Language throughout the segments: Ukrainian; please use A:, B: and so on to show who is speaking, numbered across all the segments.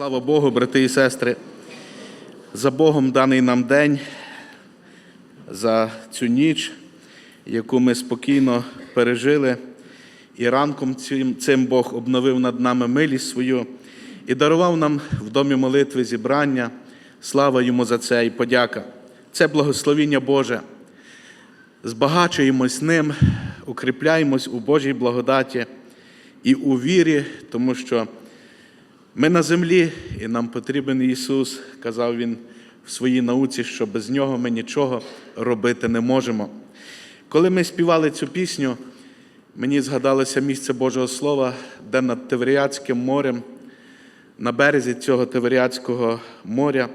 A: Слава Богу, брати і сестри, за Богом даний нам день, за цю ніч, яку ми спокійно пережили, і ранком цим, цим Бог обновив над нами милість свою і дарував нам в домі молитви зібрання. Слава йому за це і подяка. Це благословіння Боже. Збагачуємось ним, укріпляємось у Божій благодаті і у вірі, тому що ми на землі, і нам потрібен Ісус, казав Він в своїй науці, що без Нього ми нічого робити не можемо. Коли ми співали цю пісню, мені згадалося місце Божого Слова, де над Тевріатським морем, на березі цього Тевріатського моря,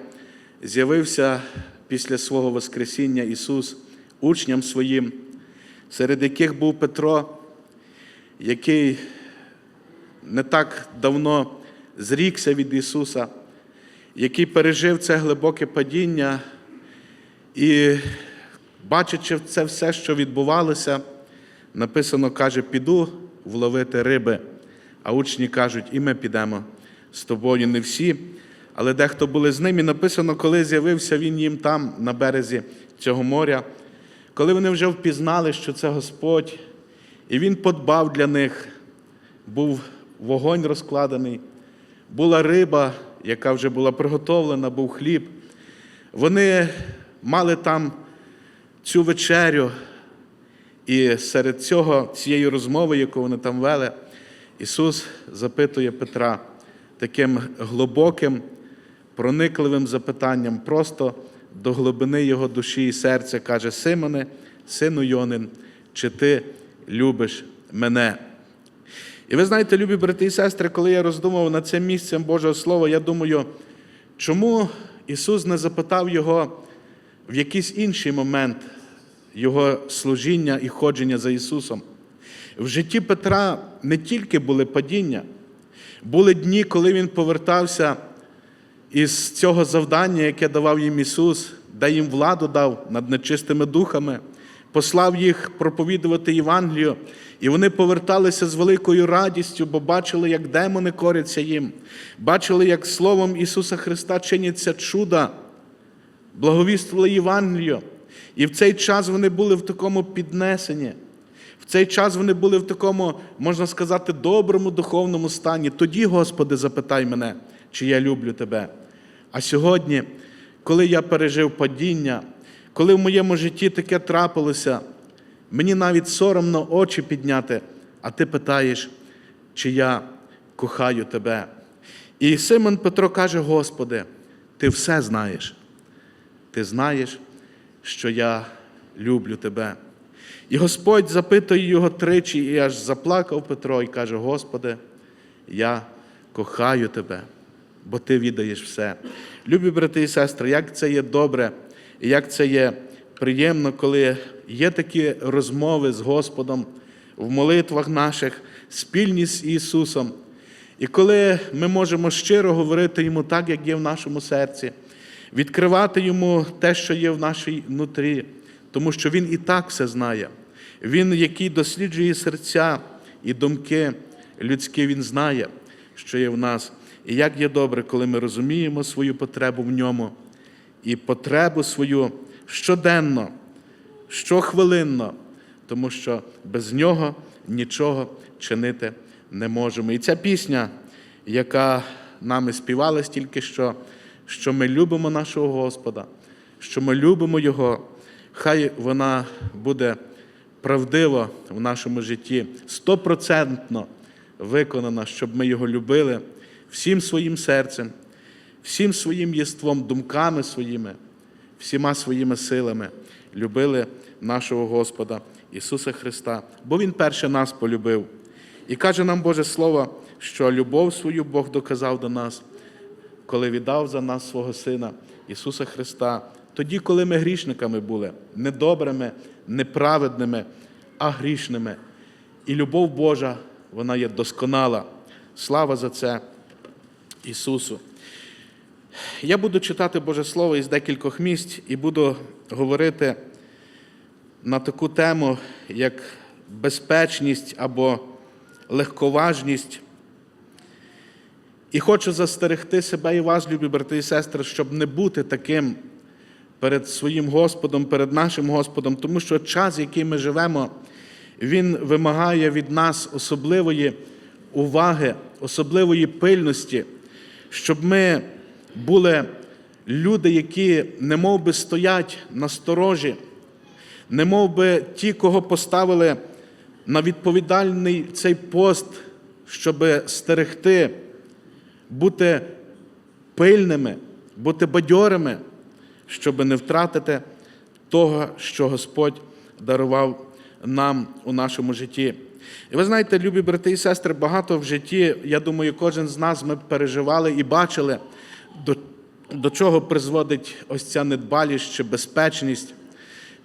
A: з'явився після свого Воскресіння Ісус учням своїм, серед яких був Петро, який не так давно зрікся від Ісуса, який пережив це глибоке падіння і, бачачи це все, що відбувалося, написано, каже, піду вловити риби. А учні кажуть, і ми підемо з тобою, не всі. Але дехто були з ним, і написано, коли з'явився він їм там, на березі цього моря, коли вони вже впізнали, що це Господь, і Він подбав для них, був вогонь розкладений, була риба, яка вже була приготовлена, був хліб. Вони мали там цю вечерю, і серед цього, цієї розмови, яку вони там вели, Ісус запитує Петра таким глибоким, проникливим запитанням, просто до глибини його душі і серця, каже: Симоне, сину Йонин, чи ти любиш мене? І ви знаєте, любі брати і сестри, коли я роздумав над цим місцем Божого Слова, я думаю, чому Ісус не запитав його в якийсь інший момент Його служіння і ходження за Ісусом. В житті Петра не тільки були падіння, були дні, коли він повертався із цього завдання, яке давав їм Ісус, де їм владу дав над нечистими духами, послав їх проповідувати Євангелію, і вони поверталися з великою радістю, бо бачили, як демони коряться їм, бачили, як Словом Ісуса Христа чиняться чуда, благовіствували Євангелію. І в цей час вони були в такому піднесенні. В цей час вони були в такому, можна сказати, доброму духовному стані. Тоді, Господи, запитай мене, чи я люблю Тебе. А сьогодні, коли я пережив падіння, коли в моєму житті таке трапилося, мені навіть соромно очі підняти, а ти питаєш, чи я кохаю Тебе. І Симон Петро каже: Господи, Ти все знаєш. Ти знаєш, що я люблю Тебе. І Господь запитує його тричі, і аж заплакав Петро і каже: Господи, я кохаю Тебе, бо Ти віддаєш все. Любі брати і сестри, як це є добре, і як це є приємно, коли є такі розмови з Господом в молитвах наших, спільні з Ісусом. І коли ми можемо щиро говорити Йому так, як є в нашому серці, відкривати Йому те, що є в нашій нутрі, тому що Він і так все знає. Він, який досліджує серця і думки людські, Він знає, що є в нас. І як є добре, коли ми розуміємо свою потребу в ньому і потребу свою щоденно, щохвилинно, тому що без нього нічого чинити не можемо. І ця пісня, яка нами співалась тільки що, що ми любимо нашого Господа, що ми любимо Його, хай вона буде правдива в нашому житті, стопроцентно виконана, щоб ми його любили всім своїм серцем, всім своїм єством, думками своїми, всіма своїми силами любили нашого Господа Ісуса Христа, бо Він перше нас полюбив. І каже нам Боже Слово, що любов свою Бог доказав до нас, коли віддав за нас свого Сина Ісуса Христа, тоді, коли ми грішниками були, недобрими, неправедними, а грішними. І любов Божа, вона є досконала. Слава за це Ісусу. Я буду читати Боже Слово із декількох місць і буду говорити на таку тему, як безпечність або легковажність. І хочу застерегти себе і вас, любі брати і сестри, щоб не бути таким перед своїм Господом, перед нашим Господом, тому що час, який ми живемо, він вимагає від нас особливої уваги, особливої пильності, щоб ми були люди, які не би стоять на сторожі, не би ті, кого поставили на відповідальний цей пост, щоб стерегти, бути пильними, бути бадьорими, щоб не втратити того, що Господь дарував нам у нашому житті. І ви знаєте, любі брати і сестри, багато в житті, я думаю, кожен з нас ми переживали і бачили, до, до чого призводить ось ця недбалість чи безпечність.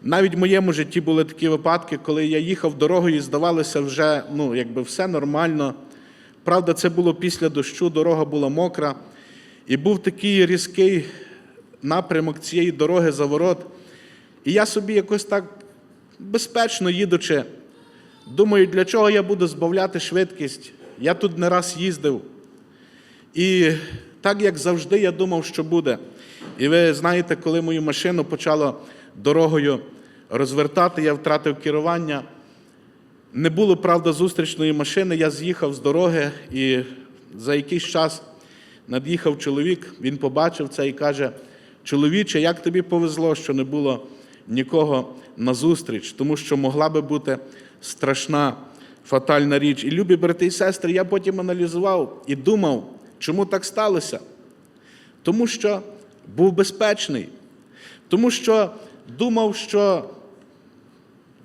A: Навіть в моєму житті були такі випадки, коли я їхав дорогою і здавалося, вже ну, якби все нормально. Правда, це було після дощу, дорога була мокра, і був такий різкий напрямок цієї дороги заворот. І я собі якось так безпечно їдучи, думаю, для чого я буду збавляти швидкість. Я тут не раз їздив. І так як завжди, я думав, що буде. І ви знаєте, коли мою машину почало дорогою розвертати, я втратив керування. Не було, правда, зустрічної машини, я з'їхав з дороги, і за якийсь час над'їхав чоловік, він побачив це і каже: чоловіче, як тобі повезло, що не було нікого назустріч, тому що могла би бути страшна фатальна річ. І любі брати і сестри, я потім аналізував і думав, чому так сталося? Тому що був безпечний, тому що думав, що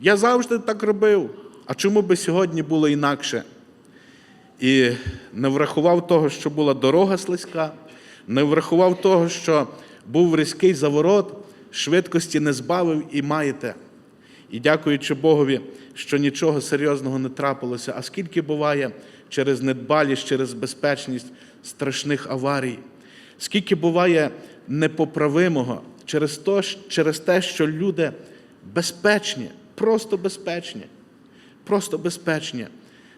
A: я завжди так робив. А чому би сьогодні було інакше? І не врахував того, що була дорога слизька, не врахував того, що був різкий заворот, швидкості не збавив і маєте. І дякуючи Богові, що нічого серйозного не трапилося. А скільки буває через недбалість, через безпечність страшних аварій, скільки буває непоправимого через те, через те, що люди безпечні, просто безпечні, просто безпечні.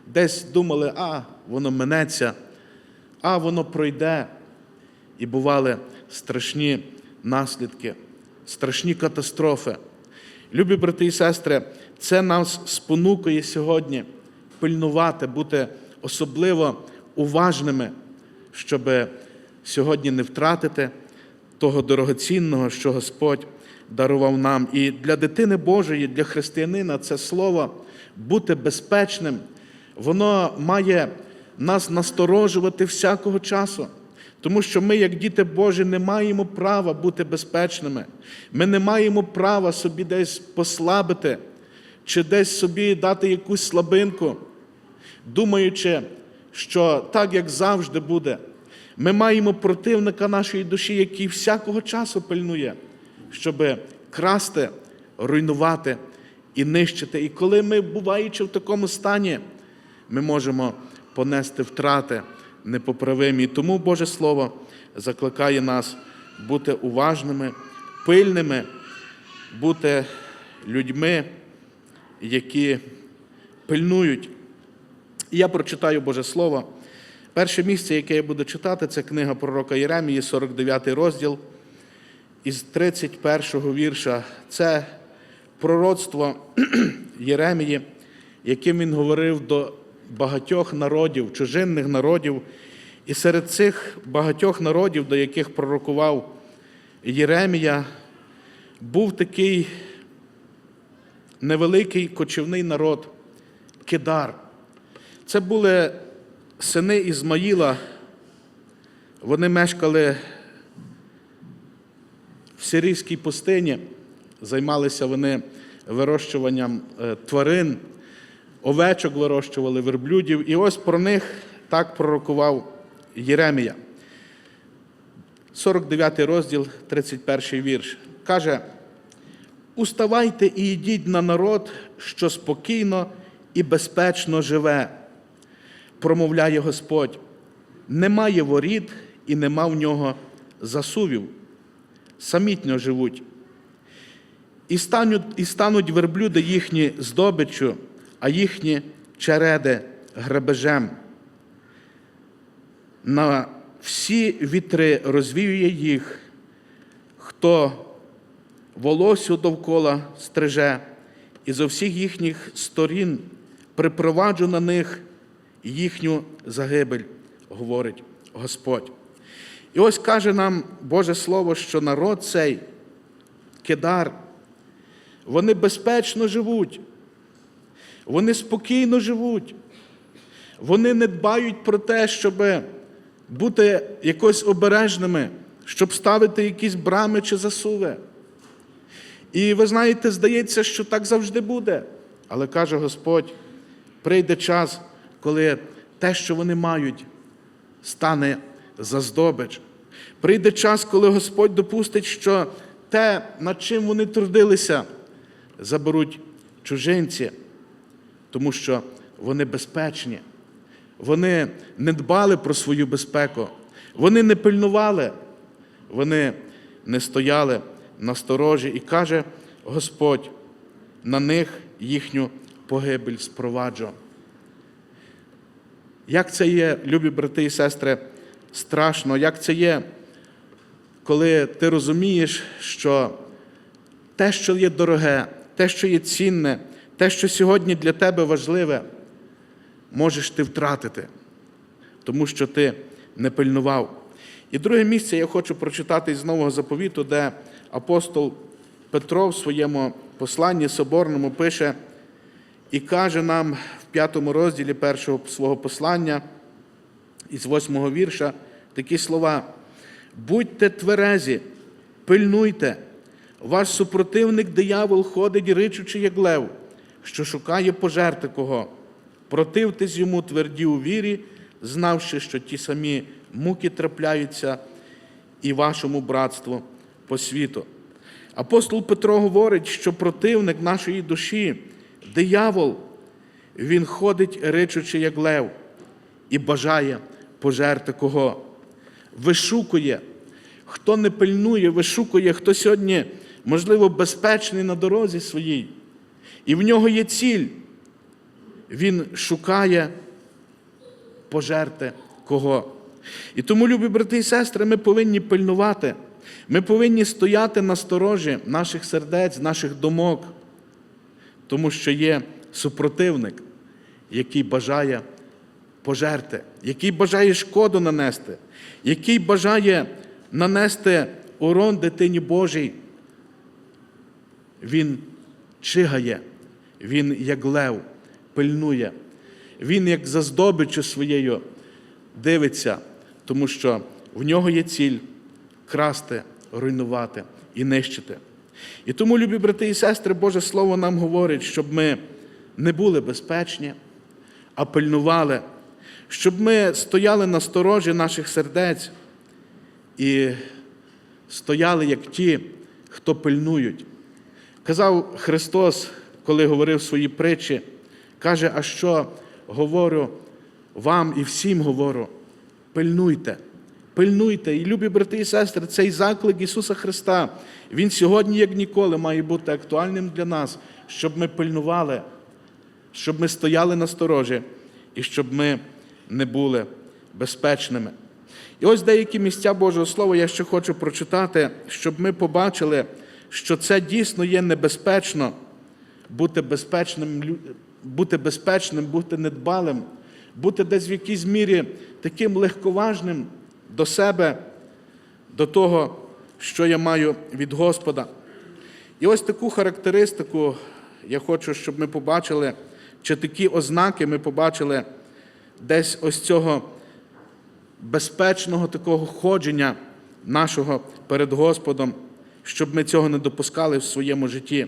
A: Десь думали, а воно минеться, а воно пройде. І бували страшні наслідки, страшні катастрофи. Любі брати і сестри, це нас спонукує сьогодні пильнувати, бути особливо уважними, щоб сьогодні не втратити того дорогоцінного, що Господь дарував нам. І для дитини Божої, для християнина це слово бути безпечним, воно має нас насторожувати всякого часу. Тому що ми, як діти Божі, не маємо права бути безпечними. Ми не маємо права собі десь послабити чи десь собі дати якусь слабинку, думаючи, що так, як завжди буде. Ми маємо противника нашої душі, який всякого часу пильнує, щоб красти, руйнувати і нищити. І коли ми, буваючи в такому стані, ми можемо понести втрати непоправимі. Тому Боже Слово закликає нас бути уважними, пильними, бути людьми, які пильнують. Я прочитаю Боже Слово. Перше місце, яке я буду читати, це книга пророка Єремії, 49 розділ із 31 вірша. Це пророцтво Єремії, яким він говорив до багатьох народів, чужинних народів. І серед цих багатьох народів, до яких пророкував Єремія, був такий невеликий кочівний народ Кедар. Це були сини Ізмаїла, вони мешкали в сирійській пустині, займалися вони вирощуванням е, тварин, овечок вирощували, верблюдів. І ось про них так пророкував Єремія. 49 розділ, 31 вірш. Каже: Уставайте і йдіть на народ, що спокійно і безпечно живе, промовляє Господь. Немає воріт і нема в нього засувів, самітньо живуть. І стануть, і стануть верблюди їхні здобиччю, а їхні череди грабежем. На всі вітри розвіює їх, хто волосю довкола стриже, і зо всіх їхніх сторін припроваджу на них їхню загибель, говорить Господь. І ось каже нам Боже Слово, що народ цей, Кедар, вони безпечно живуть, вони спокійно живуть, вони не дбають про те, щоб бути якось обережними, щоб ставити якісь брами чи засуви. І ви знаєте, здається, що так завжди буде. Але каже Господь, прийде час, коли те, що вони мають, стане за здобич. Прийде час, коли Господь допустить, що те, над чим вони трудилися, заберуть чужинці, тому що вони безпечні. Вони не дбали про свою безпеку, вони не пильнували, вони не стояли на сторожі. І каже Господь, на них їхню погибель спроваджу. Як це є, любі брати і сестри, страшно, як це є, коли ти розумієш, що те, що є дороге, те, що є цінне, те, що сьогодні для тебе важливе, можеш ти втратити, тому що ти не пильнував. І друге місце я хочу прочитати із нового заповіту, де апостол Петро в своєму посланні соборному пише і каже нам п'ятому розділі першого свого послання із восьмого вірша такі слова: будьте тверезі, пильнуйте, ваш супротивник диявол ходить, ричучи, як лев, що шукає пожерти кого. Противтесь йому тверді у вірі, знавши, що ті самі муки трапляються і вашому братству по світу. Апостол Петро говорить, що противник нашої душі, диявол, він ходить, ричучи, як лев, і бажає пожерти кого. Вишукує, хто не пильнує, вишукує, хто сьогодні, можливо, безпечний на дорозі своїй. І в нього є ціль. Він шукає пожерти кого. І тому, любі брати і сестри, ми повинні пильнувати, ми повинні стояти на сторожі наших сердець, наших думок, тому що є супротивник, який бажає пожерти, який бажає шкоду нанести, який бажає нанести урон дитині Божій. Він чигає, він як лев пильнує. Він, як за здобиччю своєю, дивиться, тому що в нього є ціль красти, руйнувати і нищити. І тому, любі брати і сестри, Боже Слово нам говорить, щоб ми не були безпечні, а пильнували, щоб ми стояли на сторожі наших сердець і стояли як ті, хто пильнують. Казав Христос, коли говорив свої притчі, Каже, а що говорю вам і всім говорю, пильнуйте, пильнуйте. І любі брати і сестри, цей заклик Ісуса Христа, Він сьогодні, як ніколи, має бути актуальним для нас, щоб ми пильнували, щоб ми стояли на сторожі і щоб ми не були безпечними. І ось деякі місця Божого Слова я ще хочу прочитати, щоб ми побачили, що це дійсно є небезпечно бути безпечним бути безпечним, бути недбалим, бути десь в якійсь мірі таким легковажним до себе, до того, що я маю від Господа. І ось таку характеристику я хочу, щоб ми побачили, чи такі ознаки ми побачили десь ось цього безпечного такого ходження нашого перед Господом, щоб ми цього не допускали в своєму житті.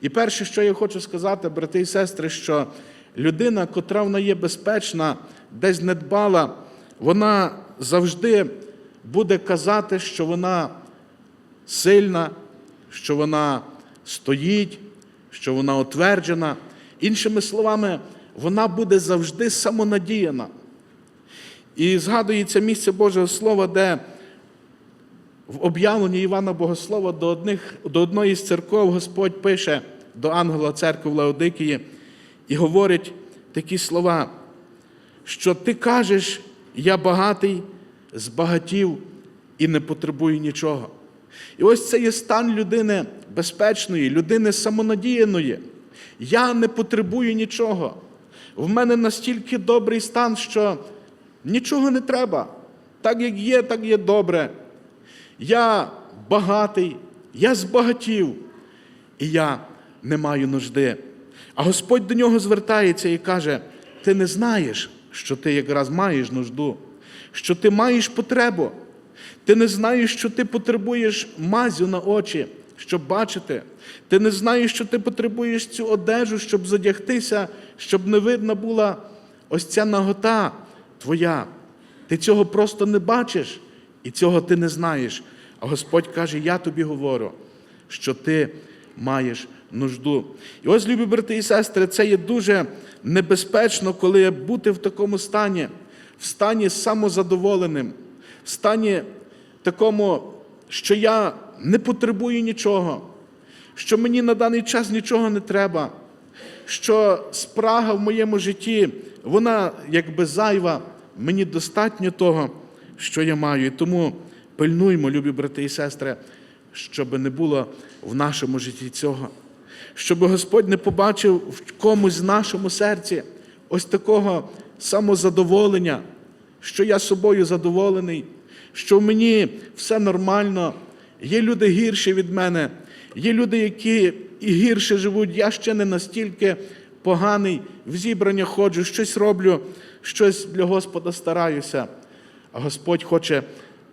A: І перше, що я хочу сказати, брати і сестри, що людина, котра вона є безпечна, десь не дбала, вона завжди буде казати, що вона сильна, що вона стоїть, що вона утверджена. Іншими словами, вона буде завжди самонадіяна. І згадується місце Божого Слова, де в об'явленні Івана Богослова до одних, до одної з церков Господь пише до ангела церкви в Лаодикії і говорить такі слова, що ти кажеш, я багатий, збагатів і не потребую нічого. І ось це є стан людини безпечної, людини самонадіяної. Я не потребую нічого. В мене настільки добрий стан, що нічого не треба. Так як є, так є добре. Я багатий, я збагатів, і я не маю нужди. А Господь до нього звертається і каже: ти не знаєш, що ти якраз маєш нужду, що ти маєш потребу. Ти не знаєш, що ти потребуєш мазю на очі, щоб бачити. Ти не знаєш, що ти потребуєш цю одежу, щоб задягтися, щоб не видна була ось ця нагота твоя. Ти цього просто не бачиш і цього ти не знаєш. А Господь каже: Я тобі говорю, що ти маєш нужду. І ось, любі брати і сестри, це є дуже небезпечно, коли бути в такому стані, в стані самозадоволеним, в стані такому, що я не потребую нічого, що мені на даний час нічого не треба, що спрага в моєму житті, вона якби зайва, мені достатньо того, що я маю. І тому пильнуймо, любі брати і сестри, щоб не було в нашому житті цього, щоб Господь не побачив в комусь в нашому серці ось такого самозадоволення, що я собою задоволений, що в мені все нормально, є люди гірші від мене, є люди, які і гірше живуть, я ще не настільки поганий, в зібрання ходжу, щось роблю, щось для Господа стараюся. А Господь хоче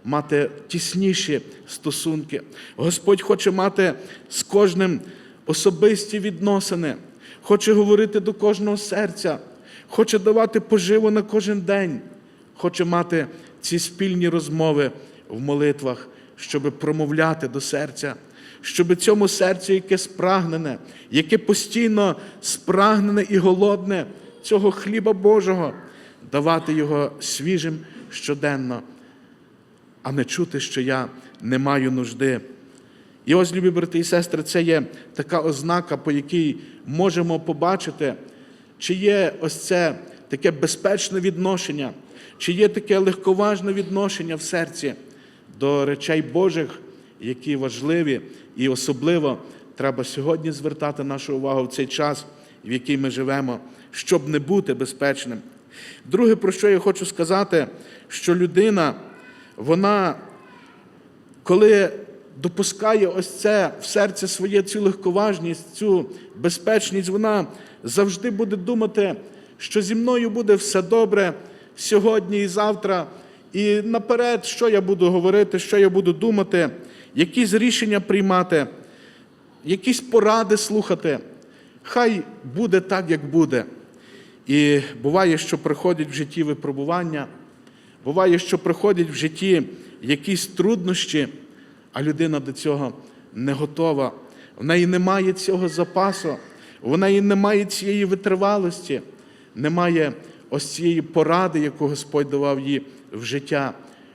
A: мати тісніші стосунки. Господь хоче мати з кожним особисті відносини, хоче говорити до кожного серця, хоче давати поживу на кожен день, хоче мати ці спільні розмови в молитвах, щоб промовляти до серця, щоб цьому серцю, яке спрагнене, яке постійно спрагнене і голодне цього хліба Божого, давати його свіжим щоденно, а не чути, що я не маю нужди. І ось, любі брати і сестри, це є така ознака, по якій можемо побачити, чи є ось це таке безпечне відношення, чи є таке легковажне відношення в серці до речей Божих, які важливі і особливо треба сьогодні звертати нашу увагу в цей час, в який ми живемо, щоб не бути безпечним. Друге, про що я хочу сказати, що людина, вона, коли допускає ось це в серце своє цю легковажність, цю безпечність, вона завжди буде думати, що зі мною буде все добре сьогодні і завтра, і наперед, що я буду говорити, що я буду думати, якісь рішення приймати, якісь поради слухати. Хай буде так, як буде. І буває, що приходять в житті випробування, буває, що приходять в житті якісь труднощі, а людина до цього не готова. В неї немає цього запасу, в неї немає цієї витривалості, немає ось цієї поради, яку Господь давав їй в життя.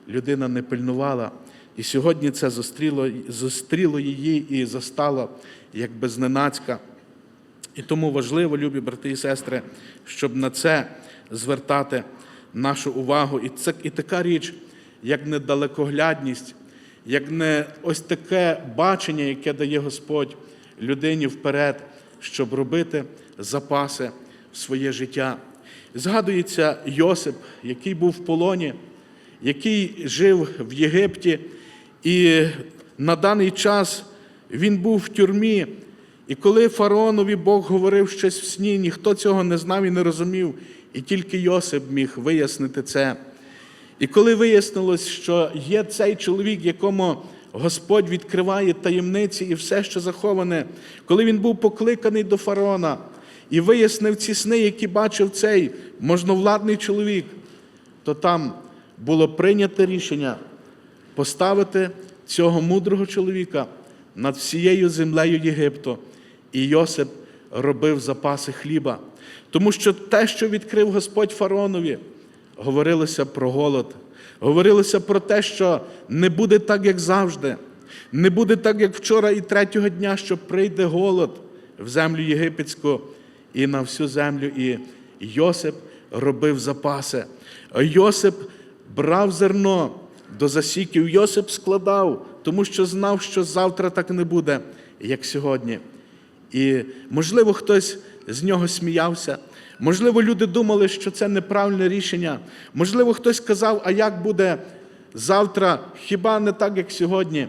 A: Людина не пильнувала. І сьогодні це зустріло, зустріло її і застало якби зненацька. І тому важливо, любі брати і сестри, щоб на це звертати нашу увагу. І це і така річ, як недалекоглядність, як не ось таке бачення, яке дає Господь людині вперед, щоб робити запаси в своє життя. Згадується Йосип, який був в полоні, який жив в Єгипті, і на даний час він був в тюрмі. І коли фараонові Бог говорив щось в сні, ніхто цього не знав і не розумів, і тільки Йосип міг вияснити це. І коли вияснилось, що є цей чоловік, якому Господь відкриває таємниці і все, що заховане, коли він був покликаний до фараона і вияснив ці сни, які бачив цей можновладний чоловік, то там було прийнято рішення поставити цього мудрого чоловіка над всією землею Єгипту. І Йосип робив запаси хліба. Тому що те, що відкрив Господь фараонові, говорилося про голод, говорилося про те, що не буде так, як завжди, не буде так, як вчора і третього дня, що прийде голод в землю єгипетську і на всю землю. І Йосип робив запаси. Йосип брав зерно до засіків, Йосип складав, тому що знав, що завтра так не буде, як сьогодні. І, можливо, хтось з нього сміявся. Можливо, люди думали, що це неправильне рішення. Можливо, хтось казав, а як буде завтра, хіба не так, як сьогодні.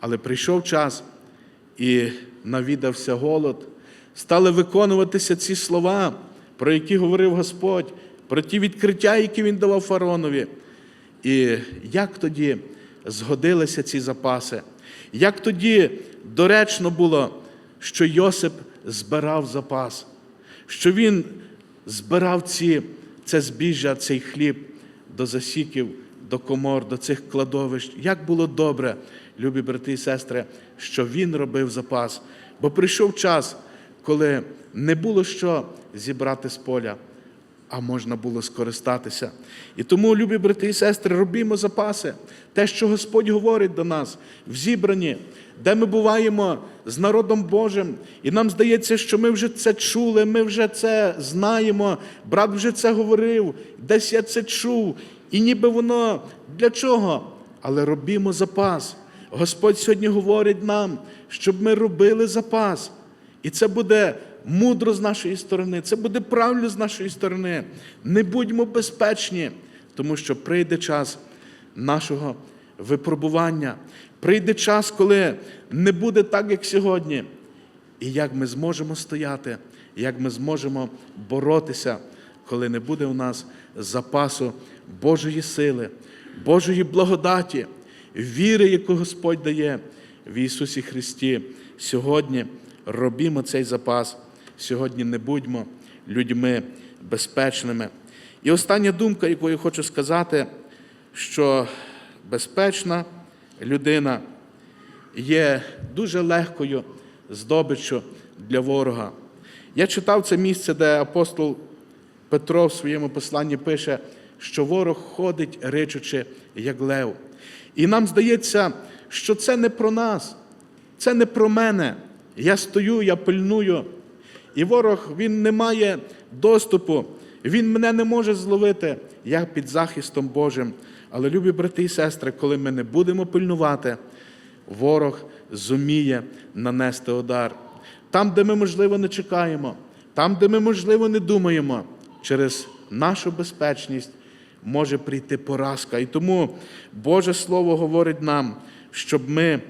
A: Але прийшов час і навідався голод. Стали виконуватися ці слова, про які говорив Господь, про ті відкриття, які він давав фаронові. І як тоді згодилися ці запаси? Як тоді доречно було, що Йосип збирав запас, що він збирав ці, це збіжжя, цей хліб до засіків, до комор, до цих кладовищ. Як було добре, любі брати і сестри, що він робив запас. Бо прийшов час, коли не було що зібрати з поля а можна було скористатися. І тому, любі брати і сестри, робімо запаси, те, що Господь говорить до нас в зібранні, де ми буваємо з народом Божим, і нам здається, що ми вже це чули, ми вже це знаємо, брат вже це говорив, десь я це чув, і ніби воно для чого? Але робімо запас. Господь сьогодні говорить нам, щоб ми робили запас. І це буде мудро з нашої сторони, це буде правильно з нашої сторони. Не будьмо безпечні, тому що прийде час нашого випробування. Прийде час, коли не буде так, як сьогодні. І як ми зможемо стояти, як ми зможемо боротися, коли не буде у нас запасу Божої сили, Божої благодаті, віри, яку Господь дає в Ісусі Христі. Сьогодні робімо цей запас. Сьогодні не будьмо людьми безпечними. І остання думка, яку я хочу сказати, що безпечна людина є дуже легкою здобиччю для ворога. Я читав це місце, де апостол Петро в своєму посланні пише, що ворог ходить, ричучи, як лев. І нам здається, що це не про нас, це не про мене. Я стою, я пильную. І ворог він не має доступу, він мене не може зловити. Я під захистом Божим. Але, любі брати і сестри, коли ми не будемо пильнувати, ворог зуміє нанести удар. Там, де ми, можливо, не чекаємо, там, де ми, можливо, не думаємо, через нашу безпечність може прийти поразка. І тому Боже Слово говорить нам, щоб ми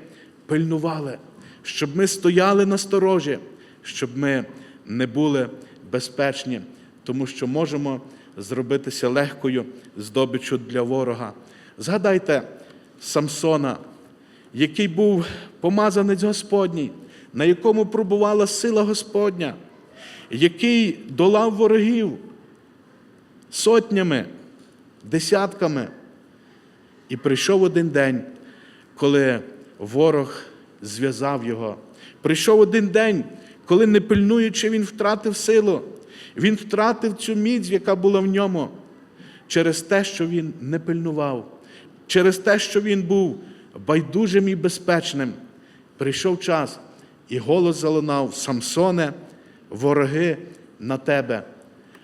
A: пильнували, щоб ми стояли на сторожі, щоб ми не були безпечні, тому що можемо зробитися легкою здобиччю для ворога. Згадайте Самсона, який був помазанець Господній, на якому пробувала сила Господня, який долав ворогів сотнями, десятками. І прийшов один день, коли ворог зв'язав його. Прийшов один день, коли, не пильнуючи, він втратив силу, він втратив цю міць, яка була в ньому, через те, що він не пильнував, через те, що він був байдужим і безпечним. Прийшов час, і голос залунав Самсоне, вороги на тебе.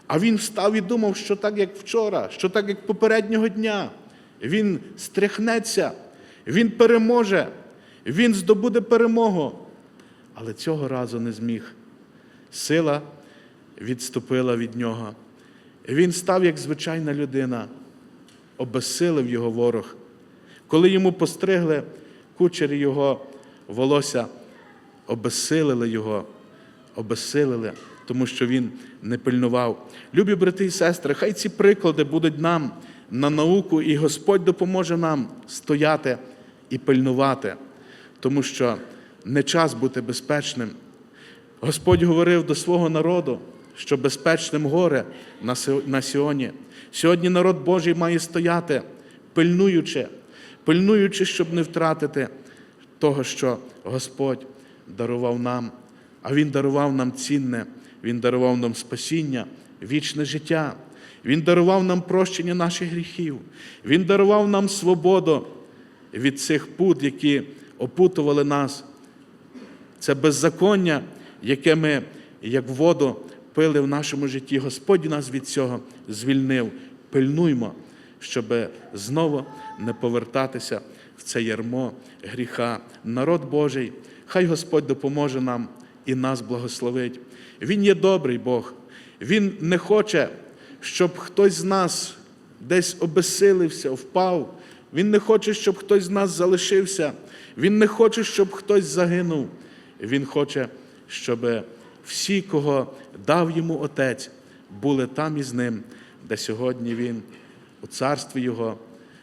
A: А він встав і думав, що так, як вчора, що так, як попереднього дня. Він стряхнеться, він переможе, він здобуде перемогу. Але цього разу не зміг. Сила відступила від нього. Він став як звичайна людина, обезсилив його ворог. Коли йому постригли кучері його волосся, обезсилили його, обезсилили, тому що він не пильнував. Любі брати і сестри, хай ці приклади будуть нам на науку, і Господь допоможе нам стояти і пильнувати, тому що не час бути безпечним. Господь говорив до свого народу, що безпечним горе на Сіоні. Сьогодні народ Божий має стояти, пильнуючи, пильнуючи, щоб не втратити того, що Господь дарував нам. А Він дарував нам цінне, Він дарував нам спасіння, вічне життя. Він дарував нам прощення наших гріхів. Він дарував нам свободу від цих пут, які опутували нас. Це беззаконня, яке ми, як воду, пили в нашому житті. Господь нас від цього звільнив. Пильнуймо, щоб знову не повертатися в це ярмо гріха. Народ Божий, хай Господь допоможе нам і нас благословить. Він є добрий Бог. Він не хоче, щоб хтось з нас десь обесилився, впав. Він не хоче, щоб хтось з нас залишився. Він не хоче, щоб хтось загинув. Він хоче, щоб всі, кого дав йому Отець, були там із ним, де сьогодні Він у царстві Його,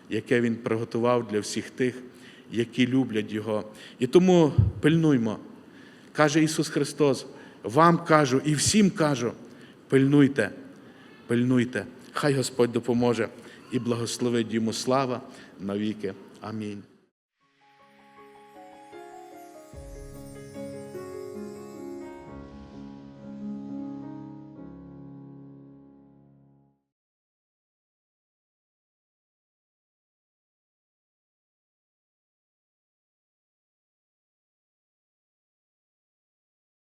A: яке Він приготував для всіх тих, які люблять Його. І тому пильнуймо. Каже Ісус Христос, вам кажу і всім кажу, пильнуйте, пильнуйте. Хай Господь допоможе і благословить йому слава навіки. Амінь.